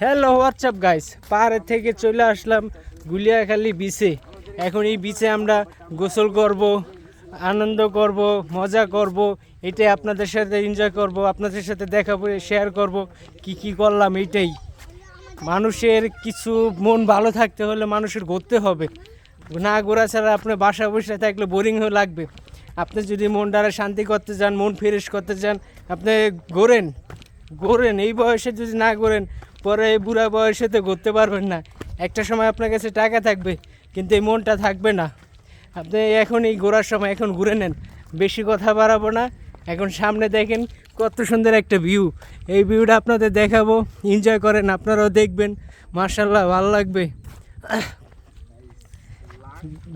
Hello WhatsApp guys পাহাড়ের থেকে চলে আসলাম গুলিয়াখালি বিচে এখন এই বিচে আমরা গোসল করব, আনন্দ করব, মজা করব, এটাই আপনাদের সাথে এনজয় করব, আপনাদের সাথে দেখাবো শেয়ার করব, কি কি করলাম এইটাই মানুষের কিছু মন ভালো থাকতে হলে মানুষের ঘুরতে হবে। না ঘোরা ছাড়া আপনার বাসা বসে থাকলে বোরিং হয়ে লাগবে। আপনি যদি মনটারে শান্তি করতে চান, মন ফ্রেশ করতে চান, আপনি ঘোরেন। ঘোরেন, এই বয়সে যদি না ঘোরেন পরে এই বুড়া বয়সে তো ঘুরতে পারবেন না। একটা সময় আপনার কাছে টাকা থাকবে, কিন্তু এই মনটা থাকবে না। আপনি এখন এই ঘোরার সময় এখন ঘুরে নেন। বেশি কথা বাড়াবো না। এখন সামনে দেখেন কত সুন্দর একটা ভিউ এই ভিউটা আপনাদের দেখাবো। এনজয় করেন, আপনারাও দেখবেন। মার্শাল্লাহ ভালো লাগবে।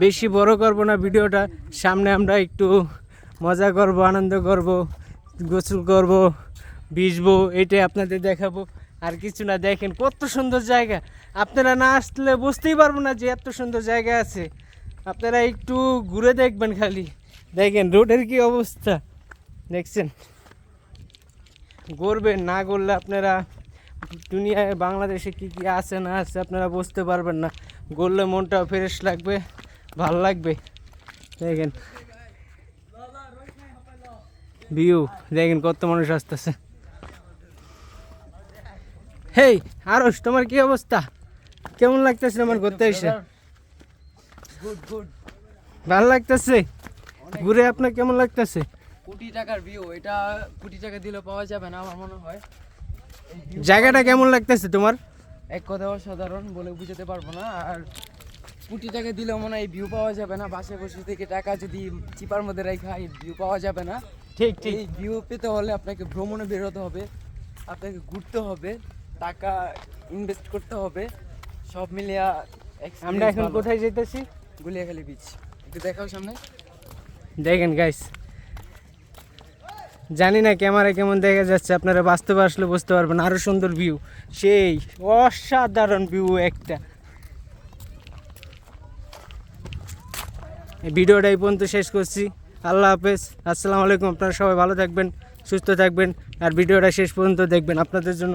বেশি বড় করব না ভিডিওটা। সামনে আমরা একটু মজা করব, আনন্দ করব, গোসল করব, ভিজবো, এটাই আপনাদের দেখাবো। আর কিছু না, দেখেন কত সুন্দর জায়গা। আপনারা না আসলে বুঝতেই পারব না যে এত সুন্দর জায়গা আছে। আপনারা একটু ঘুরে দেখবেন খালি। দেখেন রোডের কি অবস্থা। দেখছেন? ঘুরবেন, না করলে আপনারা দুনিয়ায় বাংলাদেশে কি কি আছে না আছে আপনারা বুঝতে পারবেন না। গড়লে মনটা ফ্রেশ লাগবে, ভালো লাগবে। দেখেন। ভিউ দেখেন কত মানুষ আসতেছে। হেই আরস তোমার কি অবস্থা? কেমন লাগতেছে আমার ঘুরতে এসে? গুড গুড ভালো লাগতেছে? ঘুরে আপনার কেমন লাগতেছে? কোটি টাকার ভিউ এটা কোটি টাকা দিলে পাওয়া যাবে না আমার মনে হয়। জায়গাটা কেমন লাগতেছে তোমার? এক কথা অসাধারণ বলে বুঝাতে পারব না আর কোটি টাকা দিলেও মনে হয় ভিউ পাওয়া যাবে না বাসে বসে থেকে টাকা যদি চিপার মধ্যে রেখা এই ভিউ পাওয়া যাবে না। ঠিক ঠিক। এই ভিউ পেতে হলে আপনাকে ভ্রমণে বেরোতে হবে আপনাকে ঘুরতে হবে। টাকা ইনভেস্ট করতে হবে। সব মিলিয়া আমরা এখন কোথায় যেতেছি? গুলিয়াখালী বিচ একটু দেখাও সামনে। দেখেন গাইস জানি না ক্যামেরা কেমন দেখা যাচ্ছে আপনারা বাস্তবে আসলে বুঝতে পারবেন আরও সুন্দর ভিউ সেই অসাধারণ ভিউ একটা। ভিডিওটা এই পর্যন্ত শেষ করছি। আল্লাহ হাফেজ। আসসালামু আলাইকুম। আপনারা সবাই ভালো থাকবেন সুস্থ থাকবেন আর ভিডিওটা শেষ পর্যন্ত দেখবেন। আপনাদের জন্য